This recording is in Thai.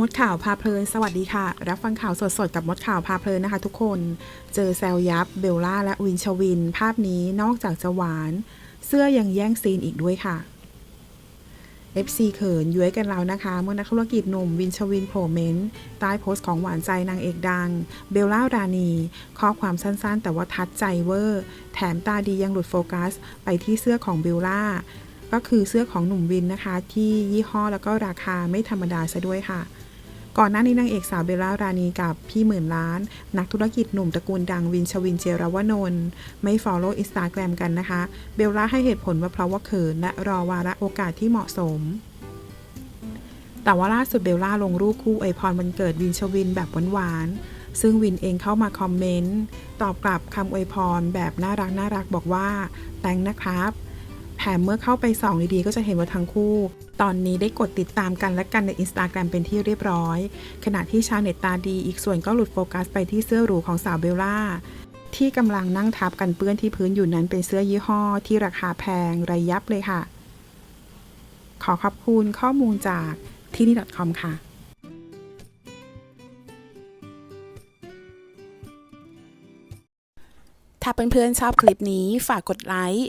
มดข่าวพาเพลิน สวัสดีค่ะ รับฟังข่าวสดๆ กับมดข่าวพาเพลินนะคะทุกคน เจอแซลยับ เบลล่า และวินชวิน ภาพนี้นอกจากจะหวาน เสื้อยังแย่งซีนอีกด้วยค่ะ FC เขินย้วยกันแล้วนะคะ เมื่อนักธุรกิจหนุ่มวินชวินโผล่เมนต์ใต้โพสต์ของหวานใจนางเอกดัง เบลล่ารานีข้อความสั้นๆ แต่ว่าทัดใจเวอร์ แถมตาดียังหลุดโฟกัส ไปที่เสื้อของเบลล่าก็คือเสื้อของหนุ่มวินนะคะ ที่ยี่ห้อแล้วก็ราคาไม่ธรรมดาซะด้วยค่ะ ก่อนหน้านี้นางเอกสาวเบลล่ารานีกับพี่หมื่นล้าน นักธุรกิจหนุ่มตระกูลดังวินชวินเจรวนนท์ไม่ฟอลโล่อินสตาแกรมกันนะคะ เบลล่าให้เหตุผลว่าเพราะว่าเขินและรอวาระโอกาสที่เหมาะสมแต่ว่าล่าสุดเบลล่าลงรูปคู่อวยพรวันเกิดวินชวินแบบหวานๆ ซึ่งวินเองเข้ามาคอมเมนต์ ตอบกลับคำอวยพรแบบน่ารักน่ารักบอกว่า แต่งนะครับ มเมื่อเข้าไปส่องดีๆ ก็จะเห็นว่าทั้งคู่ ตอนนี้ได้กดติดตามกันและกันในอินสตาแกรมเป็นที่เรียบร้อย ขณะที่ชาวเน็ตตาดีอีกส่วนก็หลุดโฟกัสไปที่เสื้อหรูของสาวเบลล่าที่กำลังนั่งทับกันเปื้อนที่พื้นอยู่นั้นเป็นเสื้อยี่ห้อที่ราคาแพงระยับเลยค่ะ ขอขอบคุณข้อมูลจากที่นี่ .com ค่ะถ้าเพื่อนๆชอบคลิปนี้ฝากกดไลค์